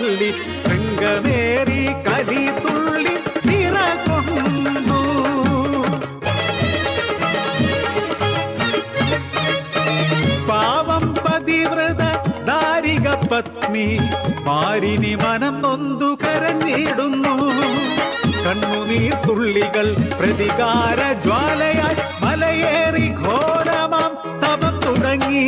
തള്ളി ശൃംഗമേറി കലി തുള്ളി നിറകൊണ്ടു പാവം പതിവ്രത ദാരിക പത്നി മാരിനി മനം നൊന്തു കരഞ്ഞിടുന്നു. കണ്ണുനീർ തുള്ളികൾ പ്രതികാര ജ്വാലയായി മലയേറി ഘോരമാം തപം തുടങ്ങി.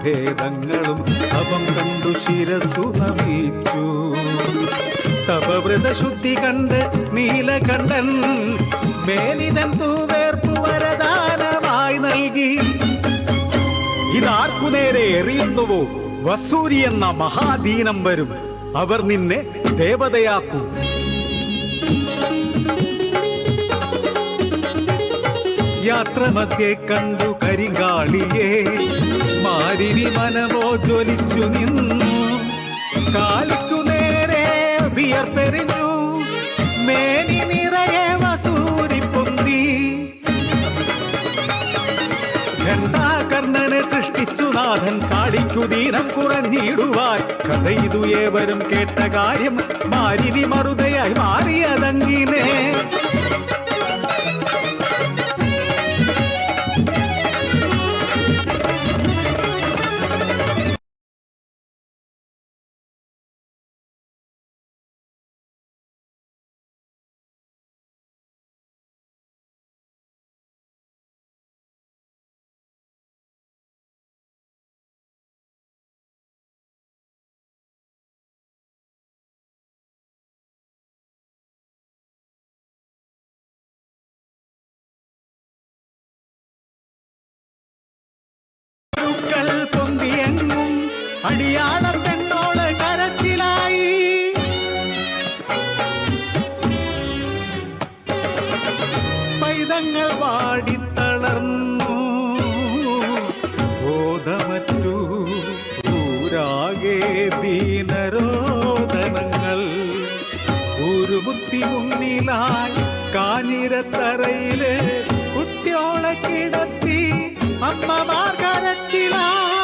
മൃദുഭേദങ്ങളും തപം കണ്ടു ശിരസു നമിച്ചു. തപവ്രത ശുദ്ധി കണ്ട് നീലകണ്ഠൻ മേലിതൻ തൂവേർപ്പു വരദാനമായി നൽകി. ഇതാർക്കു നേരെ എറിയുന്നുവോ? വസൂരി എന്ന മഹാദീനം വരും. അവർ നിന്നെ ദേവതയാക്കും. യാത്ര മധ്യേ കണ്ടു കരിങ്കാളിയെ. മാരിനി മനമോ ജ്വലിച്ചു നിന്നു. കാലിക്കു നേരെ വിയർപ്പെറിഞ്ഞു മേനി നിറയെ വസൂരി പൊന്തി. ഘണ്ടാകർണനെ സൃഷ്ടിച്ചു നാഥൻ. കാടിക്കു ദീനം കുറഞ്ഞിടുവാൻ. കഥയിതു ഏവരും കേട്ട കാര്യം മാരിനി മറുതയായി മാറിയതങ്ങിനെ അടിയാളം തെന്നോൾ കരച്ചിലായി. പൈതങ്ങൾ വാടിത്തളർന്നു. ബോധമറ്റു ഊരാകെ ദീനരോദനങ്ങൾ. ഊരുമുത്തി മുന്നിലായി കാഞ്ഞിരത്തറയിൽ കുട്ടിയോളെ കിടത്തി അമ്മമാർ കരച്ചിലായി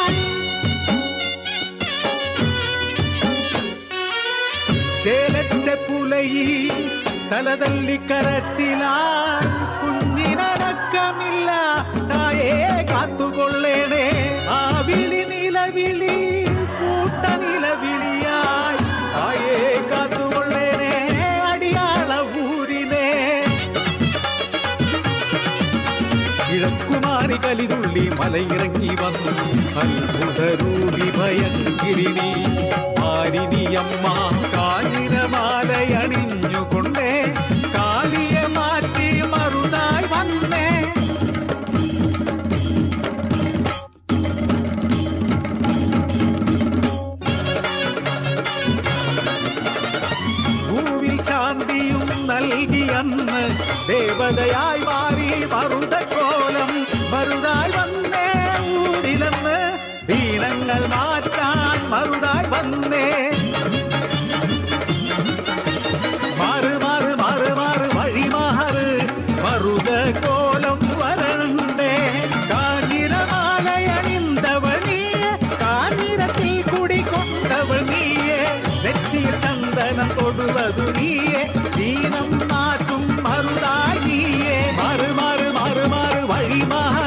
ತಲದಲ್ಲಿ ಕರಚಿನ കിഴക്കുമാറി കലിതുള്ളി മലയിറങ്ങി വന്നു അത്ഭുതരൂപി ഭയങ്കിരിണി മാരിനിയമ്മ കാലിനമാലയണിഞ്ഞുകൊണ്ടേ കാലിയെ മാറ്റി മറുതായി വന്നേ ഭൂവിൽ ശാന്തിയും നൽകി അന്ന് ദേവതയായി മാറി മറുതക്കോലം மருதாய் வந்தே ஊரிலம்ம வீரங்கள் மாற்றான் மருதாய் வந்தே. மாறு மாறு மாறு மாறு வழி மாறு மருத கோலம் வளர்ந்தே. காகிர மாலை அணிந்தவள் நீயே காகிரத்தில் குடி கொண்டவள் நீயே. வெற்றியில் சந்தனம் தொடுவது நீயே தீனம் மாற்றும் மருதாய் நீயே. மாறு மாறு மாறு மாறு வழி மாறு.